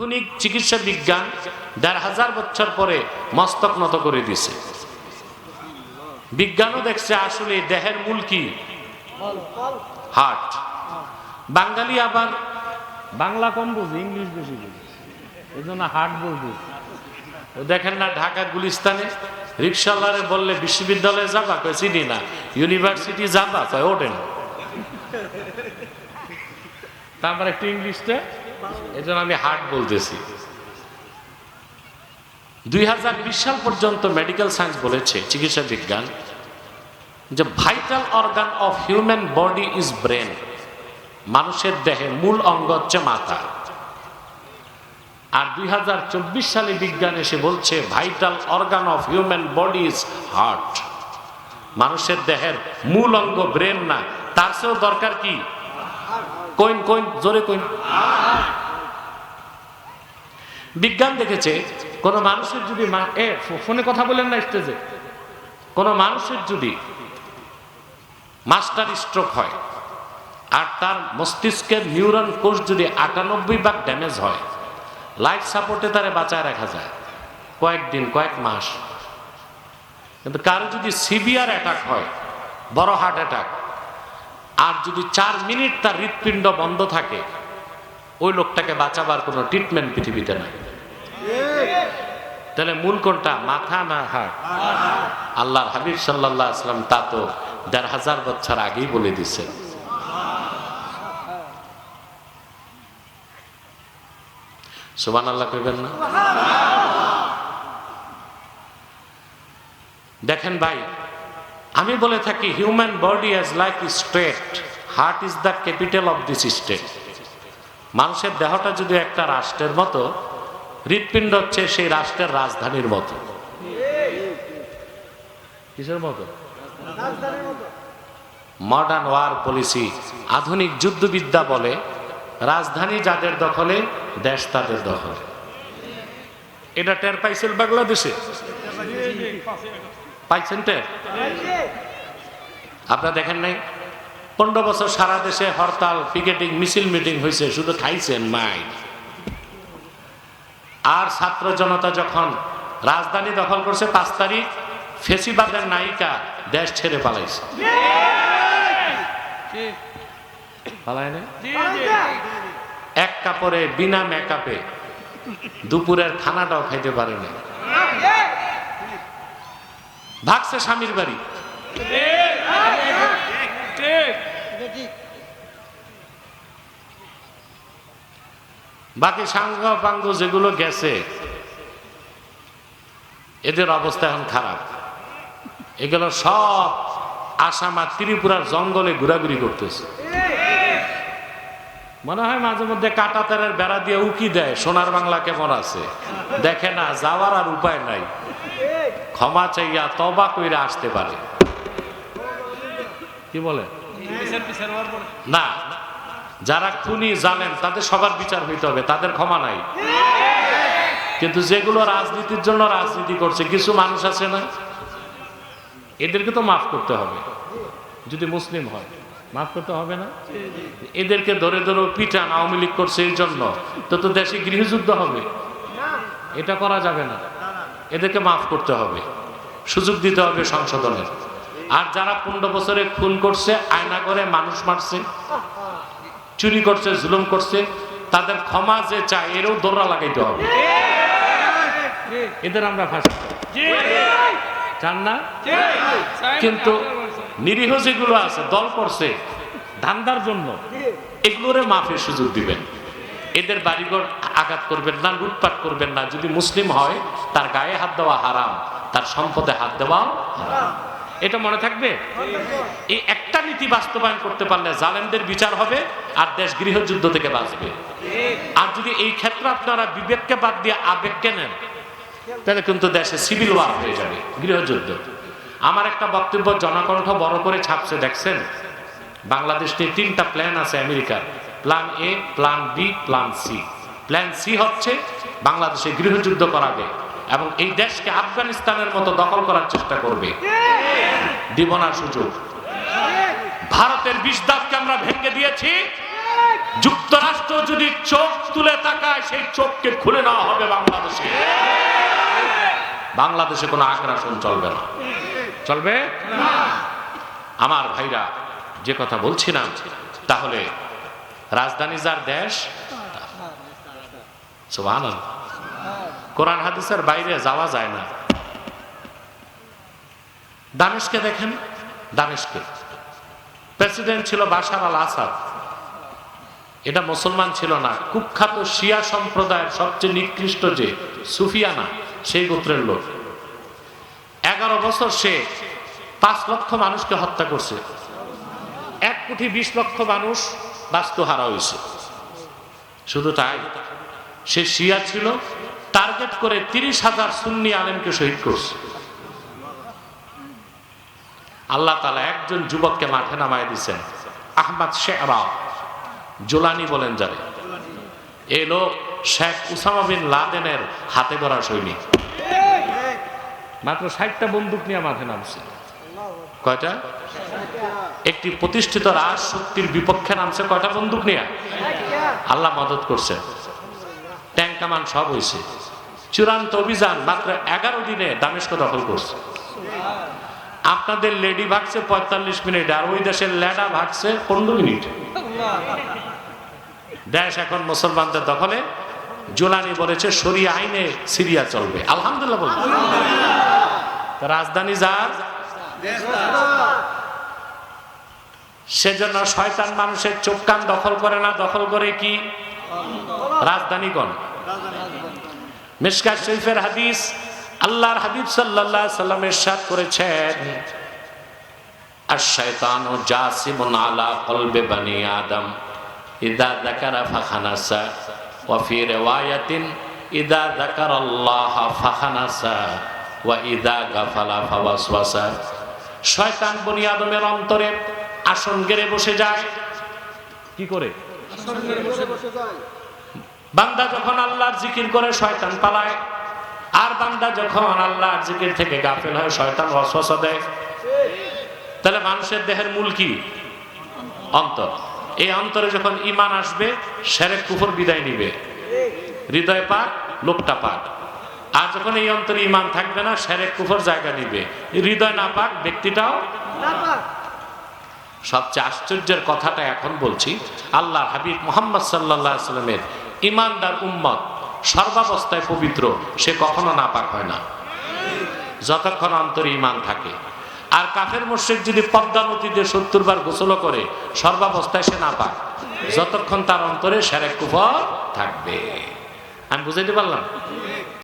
আধুনিক চিকিৎসা বিজ্ঞান দেড় হাজার বছর পরে মস্তক নত করে দিছে বিজ্ঞানও দেখছে আসলে দেহের মূল কি? হার্ট। বাঙালি আবার বাংলা কম বুঝি, ইংলিশ বেশি বুঝি। এই জন্য হার্ট বলব দেখেন না ঢাকা গুলিস্তানে রিক্সাওয়ালারে বললে, বিশ্ববিদ্যালয়ে যাবা? কয়, চিনি না। ইউনিভার্সিটি যাবা? কয়, ওঠেন। তারপর একটু ইংলিশটা এই জন্য আমি হার্ট বলতেছি। দুই সাল পর্যন্ত মেডিকেল সায়েন্স বলেছে, চিকিৎসা বিজ্ঞান, যে vital organ of human body is brain মানুষের দেহে মূল অঙ্গ হচ্ছে মাথা। আর দুই হাজার চব্বিশ সালে বিজ্ঞান এসে বলছে vital organ of human body is heart মানুষের দেহের মূল অঙ্গ ব্রেন না, তার চেয়েও দরকার কি? কইন কইন, জোরে কইন। বিজ্ঞান দেখেছে, কোন মানুষের যদি এ ফোনে কথা বলেন না স্টেজে। কোন মানুষের যদি মাস্টার স্ট্রোক হয়, আর তার মস্তিষ্কের নিউরন কোষ যদি আটানব্বই ভাগ ড্যামেজ হয়, লাইফ সাপোর্টে তারে বাঁচায় রাখা যায়, কয়েকদিন, কয়েক মাস। কিন্তু কারও যদি সিভিয়ার অ্যাটাক হয়, বড় হার্ট অ্যাটাক আর যদি চার মিনিট তার হৃৎপিণ্ড বন্ধ থাকে, ওই লোকটাকে বাঁচাবার কোনো ট্রিটমেন্ট পৃথিবীতে নাই। তাহলে মূল কোনটা? মাথা না হাট আল্লাহর হাবিব সাল্লাহ আসলাম তা তো দেড় হাজার বছর আগেই বলে দিছে। সুবান আল্লাহ কইবেন না? দেখেন ভাই আমি বলে থাকি human body as like state heart is the capital of this state মানুষের দেহটা যদি একটা রাষ্ট্রের মতো, হৃৎপিণ্ড হচ্ছে সেই রাষ্ট্রের রাজধানীর মতো। কিসের মতো? মডার্ন ওয়ার পলিসি আধুনিক যুদ্ধবিদ্যা বলে, রাজধানী যাদের দখলে, দেশ তাদের দখলে। এটা টের পাইছিল বাংলাদেশে? পাইছেন টের আপনারা দেখেন নাই? পনেরো বছর সারা দেশে হরতাল, পিকেটিং, মিছিল মিটিং হয়েছে শুধু খাইছেন মাই আর ছাত্র জনতা যখন রাজধানী দখল করছে পাঁচ তারিখ, ফেসিবাদের নায়িকা দেশ ছেড়ে পালাইছে। এক কাপড়ে, বিনা মেকআপে দুপুরের খানাটাও খাইতে পারে না ভাগছে স্বামীর বাড়ি। বাকি সাঙ্গ পাঙ্গ যেগুলো গেছে, এদের অবস্থা এখন খারাপ। এগুলো সব আসাম আর ত্রিপুরার জঙ্গলে ঘোরাঘুরি করতেছে। মনে হয় মাঝে মধ্যে কাটা তারের বেড়া দিয়ে উকি দেয়, সোনার বাংলা কেমন আছে? দেখে না, যাওয়ার আর উপায় নাই। ক্ষমা চাইয়া তবা কইরা আসতে পারে। কি বলে? না, যারা খুনি জানেন তাদের সবার বিচার হইতে হবে, তাদের ক্ষমা নাই। কিন্তু যেগুলো রাজনীতির জন্য রাজনীতি করছে, কিছু মানুষ আছে না? এদেরকে তো মাফ করতে হবে, যদি মুসলিম হয়। মাফ করতে হবে না? এদেরকে ধরে ধরে পিটান, আওয়ামী লীগ করছে এই জন্য। তো তো দেশে গৃহযুদ্ধ হবে। এটা করা যাবে না। এদেরকে মাফ করতে হবে। সুযোগ দিতে হবে সংশোধনের। আর যারা পনেরো বছরে খুন করছে, আয়না করে মানুষ মারছে, চুরি করছে, জুলুম করছে, তাদের ক্ষমা যে চায়, এরও দৌড়া লাগাইতে হবে। এদের আমরা ফাঁসি চান না? কিন্তু নিরীহ যেগুলো আছে, দল করছে, ধান্দার জন্য, এগুলোরে মাফের সুযোগ দিবেন। এদের বাড়িঘর আঘাত করবেন না, লুটপাট করবেন না। যদি মুসলিম হয়, তার গায়ে হাত দেওয়া হারাম, তার সম্পদে হাত দেওয়া হারাম। এটা মনে থাকবে? এই একটা নীতি বাস্তবায়ন করতে পারলে জালেমদের বিচার হবে, আর দেশ গৃহযুদ্ধ থেকে বাঁচবে। আর যদি এই ক্ষেত্রে আপনারা বিবেককে বাদ দিয়ে আবেগকে নেন, তাহলে কিন্তু দেশে সিভিল ওয়ার হয়ে যাবে, গৃহযুদ্ধ। আমার একটা বক্তব্য, জনকণ্ঠ বড় করে ছাপছে, দেখছেন? বাংলাদেশ নিয়ে তিনটা প্ল্যান আছে, আমেরিকার। Plan A plan B plan C plan C হচ্ছে বাংলাদেশে গৃহযুদ্ধ করাবে এবং এই দেশকে আফগানিস্তানের মতো দখল করার চেষ্টা করবে। দিব না সুযোগ। ভারতের দাঁতকে আমরা ভেঙে দিয়েছি। যুক্তরাষ্ট্র যদি চোখ তুলে তাকায়, সেই চোখকে খুলে নেওয়া হবে বাংলাদেশে। বাংলাদেশে কোনো আগ্রাসন চলবে না। চলবে? আমার ভাইরা, যে কথা বলছিলাম, তাহলে রাজধানী যার দেশ। কোরআন হাদিসের বাইরে যাওয়া যায় না। দামেশকে দেখেন? দামেশকে। প্রেসিডেন্ট ছিল বাশার আল আসাদ। এটা মুসলমান ছিল না। কুখ্যাত শিয়া সম্প্রদায়ের সবচেয়ে নিকৃষ্ট যে সুফিয়ানা, সেই গোত্রের লোক। এগারো বছর সে পাঁচ লক্ষ মানুষকে হত্যা করছে। এক কোটি বিশ লক্ষ মানুষ বাস্তু হারা হয়েছে। শুধু তাই, সে শিয়া ছিল, টার্গেট করে তিরিশ হাজার সুন্নি আলেমকে শহীদ করছে। আল্লাহ তালা একজন যুবককে মাঠে নামায় দিচ্ছেন আহমদ শেহরা। জোলানি বলেন যারে। এ লোক শেখ উসামা বিন লাদেনের হাতে গড়া সৈনিক। মাত্র ষাটটা বন্দুক নিয়ে মাঠে নামছে। কয়টা? একটি প্রতিষ্ঠিত রাজ শক্তির বিপক্ষে নামছে কয়টা বন্দুক নিয়ে? আল্লাহ মদত করছে। ট্যাঙ্ক, কামান সব হয়েছে চূড়ান্ত অভিযান মাত্র এগারো দিনে দামেস্ক দখল করছে। আপনাদের লেডি ভাগছে পঁয়তাল্লিশ মিনিট, আর ওই দেশের লেডা ভাগছে পনেরো মিনিট। দেশ এখন মুসলমানদের দখলে। জোলানি বলেছে সরি আইনে সিরিয়া চলবে। আলহামদুলিল্লাহ বলবে রাজধানী যার? সেজন্য শয়তান মানুষের চোখ কান দখল করে না। দখল করে কি? রাজধানীগণ। মিসকাত শরীফের হাদিস আল্লাহর হাবিব সাল্লাল্লাহু আলাইহি সাল্লাম ইরশাদ করেছেন জাসিমুন আলা কলবি বানি আদম ওয়া ইদা গাফালা শয়তান অন্তরে আসন গেড়ে বসে যায়। কি করে? বান্দা যখন আল্লাহর জিকির করে শয়তান পালায় আর বান্দা যখন আল্লাহর জিকির থেকে গাফেল হয় শয়তান ওয়াসওয়াসা দেয়। তাহলে মানুষের দেহের মূল কি? অন্তর। এই অন্তরে যখন ইমান আসবে সেরে কুফর বিদায় নিবে। হৃদয় পাক লোকটা পাক। আর যখন এই অন্তরে ইমান থাকবে না সেরে কুফর জায়গা নিবে। হৃদয় না পাক ব্যক্তিটাও সবচেয়ে আশ্চর্যের কথাটা এখন বলছি আল্লাহ হাবিব মোহাম্মদ সাল্লাহ সাল্লামের ইমানদার উম্মত সর্বাবস্থায় পবিত্র, সে কখনো না নাপাক হয় না। যতক্ষণ অন্তরে ইমান থাকে। আর কাফের মোশেক যদি পদ্মা নদীতে সত্তর বার গোসল করে, সর্বাবস্থায় সে নাপাক। যতক্ষণ তার অন্তরে সেরেক কুফর থাকবে। আমি বুঝাইতে পারলাম?